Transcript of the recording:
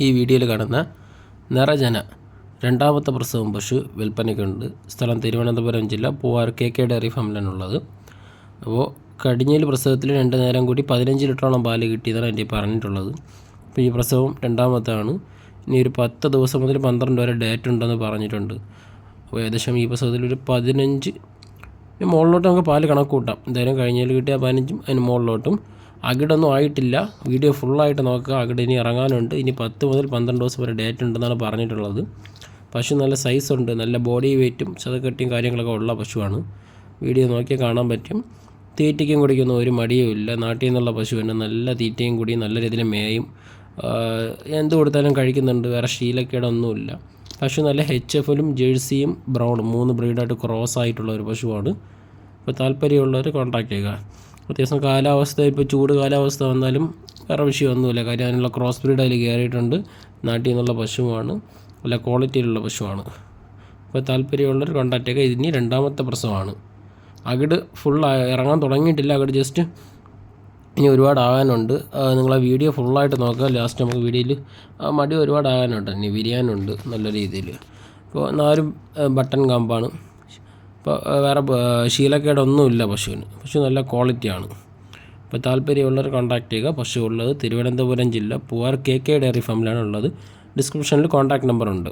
ഈ വീഡിയോയിൽ കാണുന്ന നിറജന രണ്ടാമത്തെ പ്രസവം പശു വിൽപ്പനയ്ക്കുണ്ട്. സ്ഥലം തിരുവനന്തപുരം ജില്ല പൂവാർ കെ കെ ഡയറി ഫാമിലാണുള്ളത് അപ്പോൾ കടിഞ്ഞേൽ പ്രസവത്തിൽ രണ്ട് നേരം കൂടി പതിനഞ്ച് ലിറ്ററോളം പാൽ കിട്ടിയതാണ് എന്റെ പറഞ്ഞിട്ടുള്ളത്. അപ്പോൾ ഈ പ്രസവം രണ്ടാമത്താണ് ഇനി ഒരു പത്ത് ദിവസം മുതൽ പന്ത്രണ്ട് വരെ ഡേറ്റ് ഉണ്ടെന്ന് പറഞ്ഞിട്ടുണ്ട്. അപ്പോൾ ഏകദേശം ഈ പ്രസവത്തിൽ ഒരു പതിനഞ്ച് മുകളിലോട്ട് നമുക്ക് പാൽ കണക്ക് കൂട്ടാം. എന്തായാലും കഴിഞ്ഞതിൽ കിട്ടിയ പതിനഞ്ചും അതിന് മുകളിലോട്ടും. അകിടൊന്നും ആയിട്ടില്ല. വീഡിയോ ഫുള്ളായിട്ട് നോക്കുക. അകിട് ഇനി ഇറങ്ങാനുണ്ട്. ഇനി പത്ത് മുതൽ പന്ത്രണ്ട് ദിവസം വരെ ഡേറ്റ് ഉണ്ടെന്നാണ് പറഞ്ഞിട്ടുള്ളത്. പശു നല്ല സൈസ് ഉണ്ട്. നല്ല ബോഡി വെയ്റ്റും ചതക്കെട്ടിയും കാര്യങ്ങളൊക്കെ ഉള്ള പശുവാണ്. വീഡിയോ നോക്കിയാൽ കാണാൻ പറ്റും. തീറ്റയ്ക്കും കുടിക്കൊന്നും ഒരു മടിയും ഇല്ല. നാട്ടിൽ നിന്നുള്ള പശുവിന് നല്ല തീറ്റയും കൂടി നല്ല രീതിയിൽ മേയും. എന്ത് കൊടുത്താലും കഴിക്കുന്നുണ്ട്. വേറെ ശീലക്കേടൊന്നുമില്ല. പശു നല്ല എച്ച് എഫിലും ജേഴ്സിയും ബ്രൗണും മൂന്ന് ബ്രീഡായിട്ട് ക്രോസ് ആയിട്ടുള്ള ഒരു പശുവാണ്. അപ്പോൾ താല്പര്യമുള്ളവർ കോൺടാക്റ്റ് ചെയ്യുക. അത്യാവശ്യം കാലാവസ്ഥ ഇപ്പോൾ ചൂട് കാലാവസ്ഥ വന്നാലും വേറെ വിഷയമൊന്നുമില്ല. കാര്യം അതിനുള്ള ക്രോസ് ബ്രീഡ് അതിൽ കയറിയിട്ടുണ്ട്. നാട്ടിൽ നിന്നുള്ള പശുവാണ്. നല്ല ക്വാളിറ്റിയിലുള്ള പശുവാണ്. അപ്പോൾ താല്പര്യമുള്ളവർ കോണ്ടാക്റ്റൊക്കെ ഇതിന് രണ്ടാമത്തെ പ്രസവമാണ്. അകിട് ഫുൾ ഇറങ്ങാൻ തുടങ്ങിയിട്ടില്ല. അകിട് ജസ്റ്റ് ഇനി ഒരുപാട് ആകാനുണ്ട് നിങ്ങളെ വീഡിയോ ഫുള്ളായിട്ട് നോക്കുക ലാസ്റ്റ് നമുക്ക് വീഡിയോയിൽ മടി ഒരുപാട് ആകാനുണ്ട് ഇനി വിരിയാനുണ്ട് നല്ല രീതിയിൽ അപ്പോൾ നാലും ബട്ടൺ കാമ്പാണ്. ഇപ്പോൾ വേറെ ശീലക്കേടൊന്നുമില്ല പശുവിന്. പശു നല്ല ക്വാളിറ്റിയാണ്. അപ്പോൾ താല്പര്യമുള്ളവർ കോൺടാക്ട് ചെയ്യുക. പശു ഉള്ളത് തിരുവനന്തപുരം ജില്ല പൂവാർ കെ കെ ഡയറി ഫാമിലാണ് ഉള്ളത്. ഡിസ്ക്രിപ്ഷനിൽ കോൺടാക്ട് നമ്പർ ഉണ്ട്.